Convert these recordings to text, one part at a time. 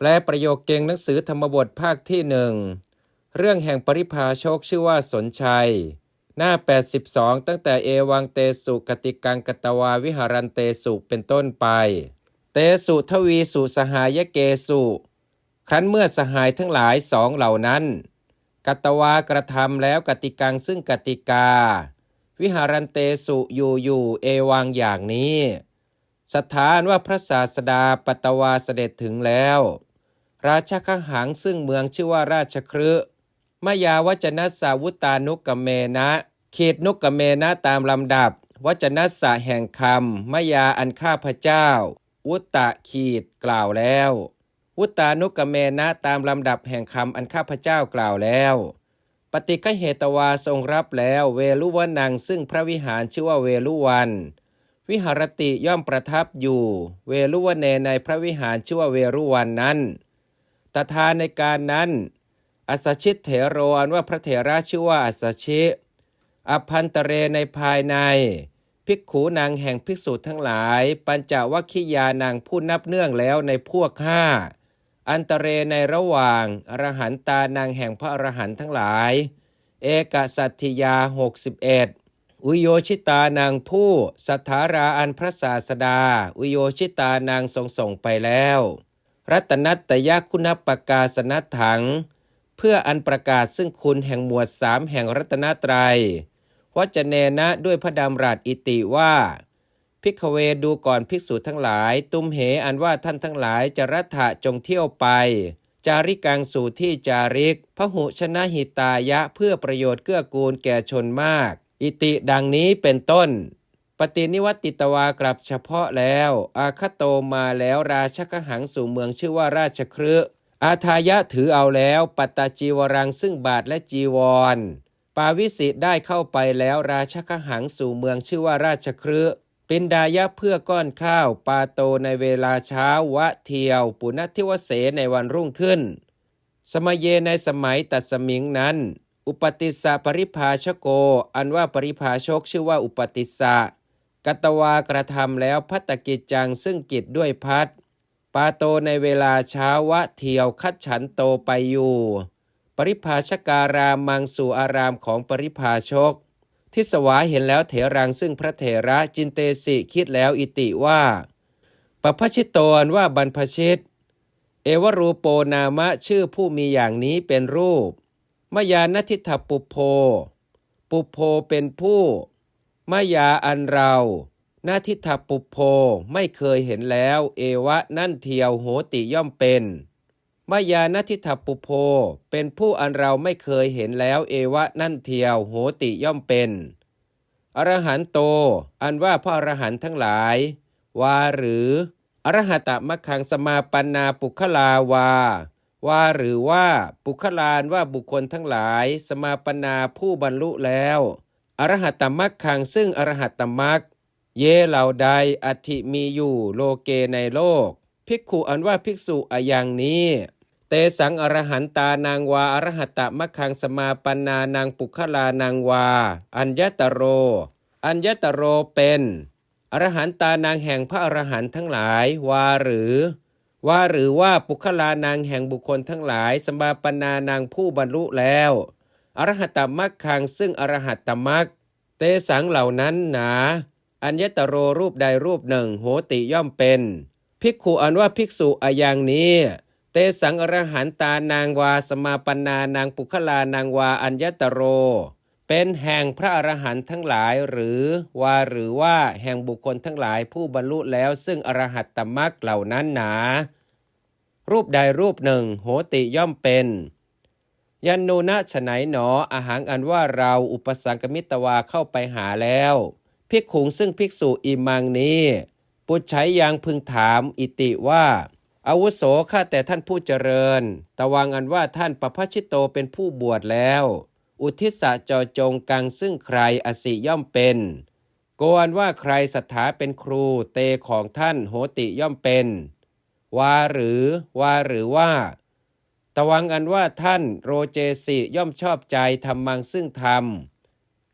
แปลประโยคเก่งหนังสือธรรมบทภาคที่หนึ่งเรื่องแห่งปริภาโชกชื่อว่าสนชัย หน้า 82 ตั้งแต่เอวังเตสุกติกังกตวาวิหารันเตสุเป็นต้นไป เตสุทวีสุสหายเกสุ ครั้นเมื่อสหายทั้งหลายสองเหล่านั้นกัตวากระทำแล้วกติกังซึ่งกติกา วิหารันเตสุอยู่อยู่เอวังอย่างนี้ สถานว่าพระศาสดาปตตวาเสด็จถึงแล้ว ราชคหังซึ่งเมืองชื่อว่าราชครืมายาวจนัสาวุตานุกกเมนะ เขตนุกกเมนะตามลำดับ วจนัสะแห่งคำมายาอันข้าพเจ้า วุตตะขีดกล่าวแล้ว วุตานุกกเมนะตามลำดับแห่งคำอันข้าพเจ้ากล่าวแล้ว ปฏิฆเหตวาทรงรับแล้วเวลุวนังซึ่งพระวิหารชื่อว่าเวลุวัน วิหารติย่อมประทับอยู่ เวลุวเนในพระวิหารชื่อว่าเวรุวันนั้น ตถานในการนั้นอัสชิตเถโรอนว่าพระเถระชื่อว่าอัสชิอภันตเรในภายใน ภิกขูนางแห่งภิกษุทั้งหลาย ปัญจวัคคิยานางผู้นับเนื่องแล้วในพวกห้าอันตเรในระหว่างอรหันตานางแห่งพระอรหันต์ทั้งหลาย เอกสัตถิยาหกสิบเอ็ดอุโยชิตานางผู้สัทธาราอันพระศาสดา อุโยชิตานางทรงส่งไปแล้ว รัตนัตยคุณปกาสนัถัง เพื่ออันประกาศซึ่งคุณแห่งหมวดสามแห่งรัตนตรัยวจเนนะด้วยพระดำรัสอิติว่า พิกเวดูก่อนภิกษุทั้งหลาย ตุมเหอันว่าท่านทั้งหลายจะรัฐะจงเที่ยวไป จาริกังสู่ที่จาริกพหุชนะหิตายะเพื่อประโยชน์เกื้อกูลแก่ชนมาก อิติดังนี้เป็นต้น ปฏินิวัติตวากลับเฉพาะแล้ว อาคโตมาแล้วราชกหังสู่เมืองชื่อว่าราชครือาทายะถือเอาแล้ว ปัตตาจีวรังซึ่งบาทและจีวร ปาวิสิได้เข้าไปแล้วราชกหังสู่เมืองชื่อว่าราชครืปินดายะเพื่อก้อนข้าว ปาโตในเวลาเช้าวะเทียว ปุณทิวเสในวันรุ่งขึ้น สมัยเยในสมัยตัดสมิงนั้น อุปติสสะปริภาชโก อันว่าปริภาชกชื่อว่าอุปติสสะ กตวากระทำแล้วพัตตกิจจังซึ่งกิจด้วยพัดปาโตในเวลาเช้าวะเทียวคัดฉันโตไปอยู่ ปริภาชการามมังสู่อารามของปริภาชก ทิสวาเห็นแล้วเถรังซึ่งพระเถระจินเตสิคิดแล้วอิติว่าปพชิตโตนว่าบรรพชิต เอวรูโปนามะชื่อผู้มีอย่างนี้เป็นรูป มยานทิฏฐปุโพ ปุโพเป็นผู้ มายาอันเรานาทิฏฐปุโพไม่เคยเห็นแล้ว เอวะนั่นเทียวโหติย่อมเป็นมายานาทิฏฐปุโพเป็นผู้อันเราไม่เคยเห็นแล้วเอวะนั่นเทียวโหติย่อมเป็น อรหันโต อันว่าพระอรหันทั้งหลาย วาหรือ อรหัตมัคคังสมาปันนาปุคลาวาว่าหรือว่าปุคลานว่าบุคคลทั้งหลาย สมาปนาผู้บรรลุแล้ว อรหัตตมักขังซึ่งอรหัตตมักเยเหล่าใดอธิมีอยู่โลเกในโลก ภิกขุอันว่าภิกษุอะอย่างนี้ เตสังอรหันตานางวาอรหัตตมัคคังสมาปนานางปุคลานางวา อัญญตโร อัญญตโรเป็นอรหันตานางแห่งพระอรหันต์ทั้งหลายว่าหรือ ว่าหรือว่าปุคลานางแห่งบุคคลทั้งหลาย สมาปนานางผู้บรรลุแล้ว อรหัตตมักขังซึ่งอรหัตตมักเตสังเหล่านั้นหนา อัญญตโรรูปใดรูปหนึ่ง โหติย่อมเป็น ภิกขุอันว่าภิกษุอะอย่างนี้ เตสังอรหันตานางวาสมาปนานางปุคลานางวาอัญญตโร เป็นแห่งพระอรหันต์ทั้งหลายหรือว่าหรือว่าแห่งบุคคลทั้งหลายผู้บรรลุแล้วซึ่งอรหัตตมักเหล่านั้นหนา รูปใดรูปหนึ่ง โหติย่อมเป็น ยันนูนะฉไหนหนออาหารอันว่าเราอุปสังกมิตวาเข้าไปหาแล้วภิกขุงซึ่งภิกษุอิมังนี้ปุจฉัยยังพึงถามอิติว่า อาวุโสข้าแต่ท่านผู้เจริญตะวังอันว่าท่านปะพชิตโตเป็นผู้บวชแล้ว อุทิศะจอจงกังซึ่งใครอสิย่อมเป็น โกอันว่าใครศรัทธาเป็นครูเตของท่านโหติย่อมเป็นว่าหรือว่าหรือว่า ตวังอันว่าท่านโรเจสิย่อมชอบใจทำมังซึ่งธรรม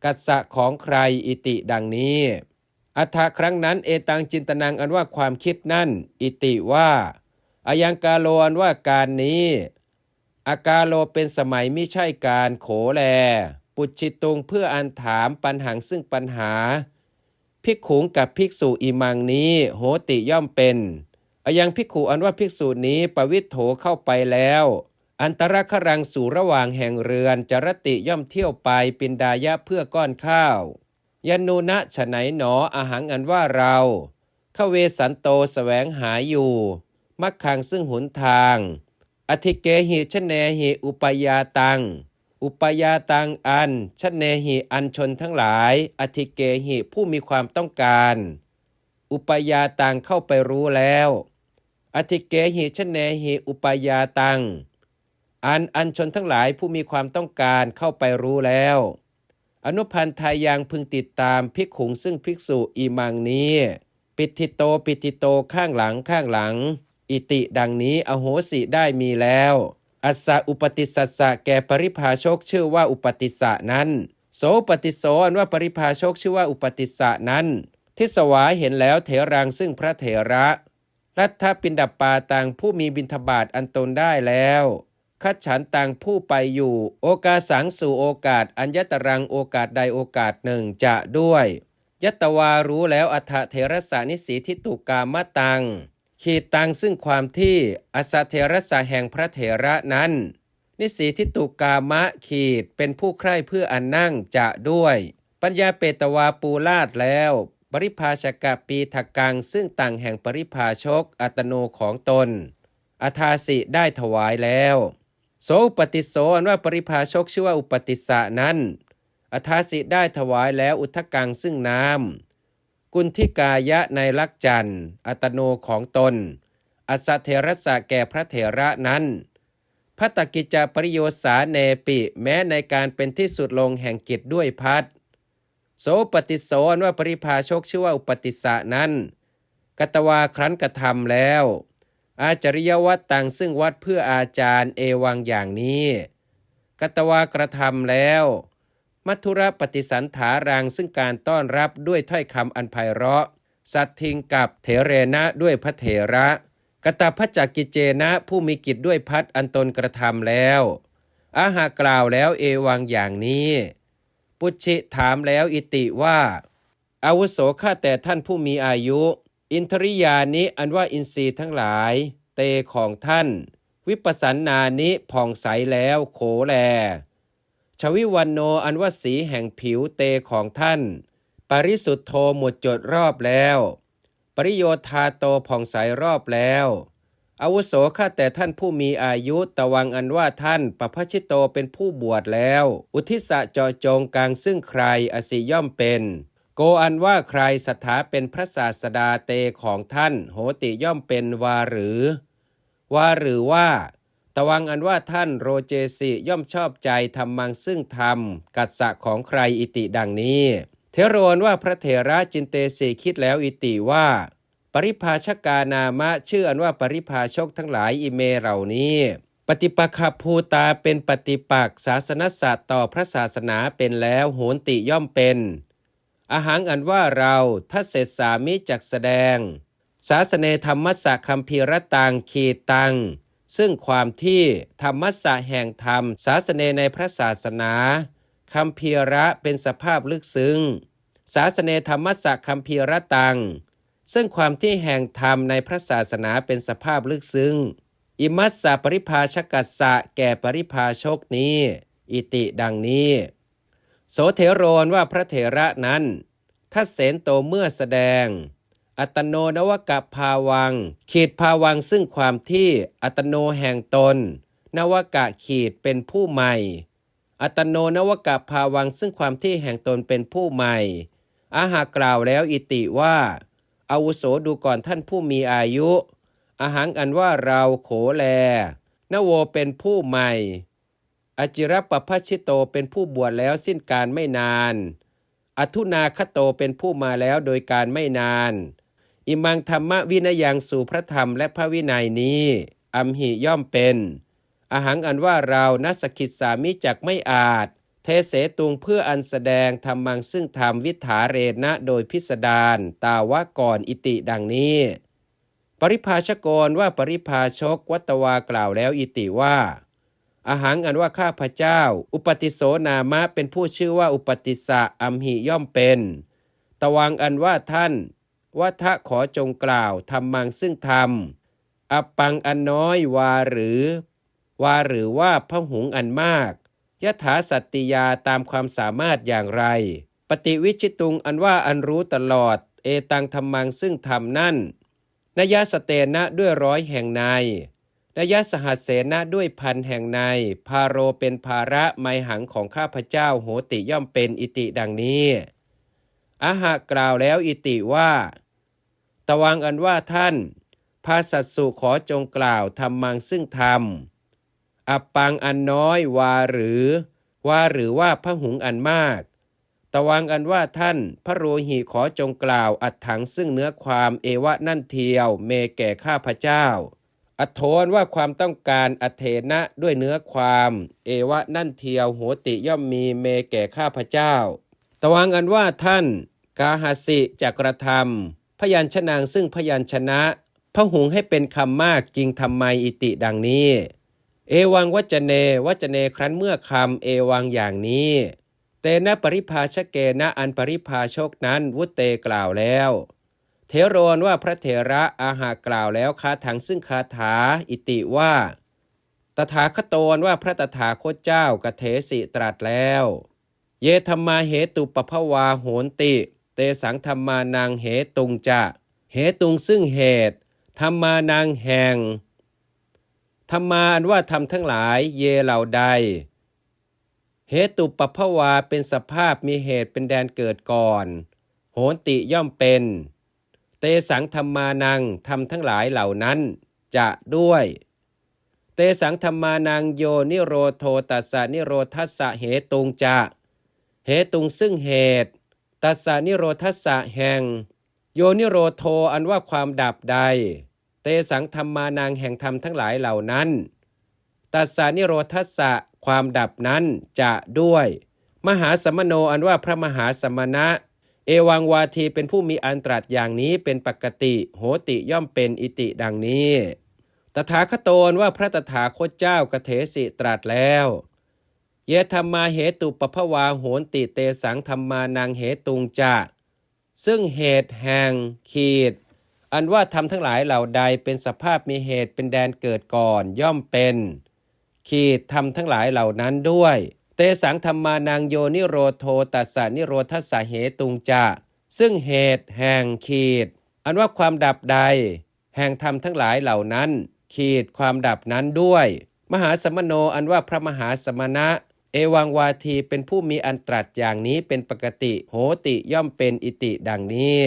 กัสสะของใครอิติดังนี้ อัฏฐะครั้งนั้นเอตังจินตนังอันว่าความคิดนั่น อิติว่าอายังกาโลอันว่าการนี้ อากาโลเป็นสมัยมิใช่การโขแล ปุจิตุงเพื่ออันถามปัญหังซึ่งปัญหา ภิกขุงกับภิกษุอิมังนี้ โหติย่อมเป็นอายังภิกขุอันว่าภิกษุนี้ปวิทโถเข้าไปแล้ว อันตรครังสู่ระหว่างแห่งเรือน จรติย่อมเที่ยวไปปินดายะเพื่อก้อนข้าวยันูนะฉะไหนหนออาหังอันว่าเราขเวสันโตสแสวงหาอยู่ มักขังซึ่งหนทาง อธิเกหิชเนหิอุปยาตัง อุปยาตังอันชเนหิอันชนทั้งหลาย อธิเกหิผู้มีความต้องการ อุปยาตังเข้าไปรู้แล้ว อธิเกหิชเนหิอุปยาตัง อันอันชนทั้งหลายผู้มีความต้องการเข้าไปรู้แล้ว อนุพันธ์ทายังพึงติดตามภิกขุงซึ่งภิกษุอีมังนี้ ปิติโตปิติโตข้างหลังข้างหลัง อิติดังนี้อโหสิได้มีแล้ว อัสสะอุปติสัสสะแก่ปริภาชกชื่อว่าอุปติสสะนั้น โสปฏิโสอันว่าปริภาชกชื่อว่าอุปติสสะนั้นทิสวาเห็นแล้วเถรังซึ่งพระเถระรัฐปินดับปาตังผู้มีบิณฑบาตอันตนได้แล้ว คัดฉันตังผู้ไปอยู่ โอกาสังสู่โอกาส อัญญตรังโอกาสใดโอกาสหนึ่งจะด้วยยัตวารู้แล้วอัฏฐเทระสานิสีทิตุกามตัง ขีดตังซึ่งความที่อสเทระสะแห่งพระเถระนั้น นิสีทิตุกามะขีดเป็นผู้ใคร่เพื่ออันนั่งจะด้วย ปัญญาเปตวาปูลาดแล้วปริภาชกะปีถักังซึ่งต่างแห่งปริภาชกอัตโนของตนอาทาสิได้ถวายแล้ว โสอุปติโสอันว่าปริภาชกชื่อว่าอุปติสะนั้นอาทาสิได้ถวายแล้วอุทกังซึ่งน้ำกุณทิกายะในลักจันอัตโนของตนอัสเทรสะแก่พระเถระนั้นพัตตกิจาปริโยสาเนปิแม้ในการเป็นที่สุดลงแห่งกิจด้วยพัดโสปฏิโสอันว่าปริภาชกชื่อว่าอุปติสสะนั้นกตวาครั้นกระทำแล้ว อาจริยวัตตังซึ่งวัดเพื่ออาจารย์เอวังอย่างนี้กตวากระทำแล้ว มัทุระปฏิสันถารังซึ่งการต้อนรับด้วยถ้อยคำอันไพเราะ สัตทิงกับเถเรนะด้วยพระเถระ กตพัจจกิจเจนะผู้มีกิจด้วยพัดอันตนกระทำแล้ว อาหากล่าวแล้วเอวังอย่างนี้ ปุชชิถามแล้วอิติว่าอาวุโสข้าแต่ท่านผู้มีอายุ อินทริยานิ อันว่าอินทรีย์ทั้งหลาย เตของท่าน วิปัสสันนานิผ่องใสแล้วโขแล ชวิวันโนอันว่าสีแห่งผิวเตของท่าน ปริสุทธโธหมดจดรอบแล้ว ปริโยธาโตผ่องใสรอบแล้วอาวุโสข้าแต่ท่านผู้มีอายุตะวังอันว่าท่านปพชิโตเป็นผู้บวชแล้ว อุทิศะเจาะจงกลางซึ่งใครอสิย่อมเป็น โกอันว่าใครสถาเป็นพระศาสดาเตของท่าน โหติย่อมเป็นวาหรือว่าหรือว่าตวังอันว่าท่านโรเจสิย่อมชอบใจทำมังซึ่งธรรม กัสสะของใครอิติดังนี้ เทโรนว่าพระเถระจินเตสิคิดแล้วอิติว่า ปริภาชกานามะชื่ออันว่าปริภาชกทั้งหลายอิเมเหล่านี้ ปฏิปักขภูตาเป็นปฏิปักษศาสนศาสตร์ต่อพระศาสนาเป็นแล้วโหนติย่อมเป็น อาหารอันว่าเราถ้าเสร็จสามิจักแสดง ศาสเนธรรมสะคัมภีรตังขีตัง ซึ่งความที่ธรรมสะแห่งธรรม ศาสเนในพระศาสนาคัมภีระเป็นสภาพลึกซึ้ง ศาสเนธรรมสะคัมภีรตัง ซึ่งความที่แห่งธรรมในพระศาสนาเป็นสภาพลึกซึ้ง อิมัสสะปริภาชกัสสะแก่ปริภาชกนี้ อิติดังนี้ โสเถโรนว่าพระเถระนั้นถ้าเสนโตเมื่อแสดง อัตโนนวกะภาวัง ขีดภาวังซึ่งความที่อัตโนแห่งตน นวกะขีดเป็นผู้ใหม่ อัตโนนวกะภาวังซึ่งความที่แห่งตนเป็นผู้ใหม่ อาหากล่าวแล้วอิติว่าอาวุโสดูก่อนท่านผู้มีอายุอาหารอันว่าเราโขแลนโวเป็นผู้ใหม่ อจิรปปพชิโตเป็นผู้บวชแล้วสิ้นการไม่นาน อทุนาคโตเป็นผู้มาแล้วโดยการไม่นาน อิมังธรรมวินยังสู่พระธรรมและพระวินัยนี้อัมหิย่อมเป็นอหารอันว่าเรานัสกิจสามิจักไม่อาจ เทเสตุงเพื่ออันแสดงธรรมังซึ่งธรรมวิถาเรณะโดยพิสดารตาวะก่อนอิติดังนี้ ปริภาชกรว่าปริภาชกวัตวากล่าวแล้วอิติว่า อาหารอันว่าข้าพเจ้า อุปติโสนามะเป็นผู้ชื่อว่าอุปติสะอัมหิย่อมเป็น ตวังอันว่าท่านว่าทะขอจงกล่าวทำมังซึ่งธรรมอปังอันน้อยวาหรือ วาหรือว่าพระหุงอันมากยถาสัตติยาตามความสามารถอย่างไร ปฏิวิชิตุงอันว่าอันรู้ตลอด เอตังธรรมังซึ่งธรรมนั่นนยะสเตนะด้วยร้อยแห่งในนย สหัสเสนะด้วยพันแห่งใน พาโรเป็นภาระไมหังของข้าพเจ้าโหติย่อมเป็นอิติดังนี้อาหากล่าวแล้วอิติว่า ตวังอันว่าท่าน ภาสัตสุขอจงกล่าวทำมังซึ่งธรรม อัปปังอันน้อยวาหรือ ว่าหรือว่าพระหุงอันมาก ตวังอันว่าท่าน พระโรหิขอจงกล่าวอัดถังซึ่งเนื้อความเอวะนั่นเทียวเมแก่ข้าพเจ้า อโทนว่าความต้องการอเทนะด้วยเนื้อความ เอวะนั่นเทียวโหติย่อมมีเมแก่ข้าพเจ้า ตวังอันว่าท่านกาหาสิจักรธรรมพยัญชนางซึ่งพยัญชนะพระหุงให้เป็นคำมากจริงทำไมอิติดังนี้ เอวังวัจเนวัจเนครั้นเมื่อคำเอวังอย่างนี้ เตนะปริภาชเกนะอันปริภาชกนั้นวุตเตกล่าวแล้ว เทโรนว่าพระเถระอาหากล่าวแล้วคาถังซึ่งคาถาอิติว่า ตถาคตนว่าพระตถาคตเจ้ากเถสิตรัสแล้ว เยธรรมาเหตุปภวาโหนติ เตสังธรรมานังเหตุงจะเหตุงซึ่งเหตุธรรมานังแห่งธรรมานว่าธรรมทั้งหลายเยเหล่าใด เหตุปภวาเป็นสภาพมีเหตุเป็นแดนเกิดก่อน โหนติย่อมเป็น เตสังธรรมานังธรรมทั้งหลายเหล่านั้น จะด้วย เตสังธรรมานังโยนิโรโทตัสสะนิโรทัสสะเหตุงจะเหตุงซึ่งเหตุ ตัสสะนิโรทัสสะแห่ง โยนิโรโทอันว่าความดับใด เตสังธรรมานังแห่งธรรมทั้งหลายเหล่านั้น ตัสสานิโรทัสสะความดับนั้นจะด้วย มหาสมโนอันว่าพระมหาสมณะ เอวังวาทีเป็นผู้มีอันตรัสอย่างนี้เป็นปกติ โหติย่อมเป็นอิติดังนี้ ตถาคตนว่าพระตถาคตเจ้ากเถสิตรัสแล้ว เยธรรมาเหตุปภวาโหนติเตสังธรรมานังเหตุงจะซึ่งเหตุแห่งขีด อันว่าทำทั้งหลายเหล่าใดเป็นสภาพมีเหตุเป็นแดนเกิดก่อนย่อมเป็น ขีดทำทั้งหลายเหล่านั้นด้วย เตสังธรรมานังโยนิโรโทตัสสะนิโรทัสสะเหตุงจะ ซึ่งเหตุแห่งขีด อันว่าความดับใด แห่งธรรมทั้งหลายเหล่านั้น ขีดความดับนั้นด้วย มหาสมโนอันว่าพระมหาสมณะ เอวังวาทีเป็นผู้มีอันตรัสอย่างนี้เป็นปกติ โหติย่อมเป็นอิติดังนี้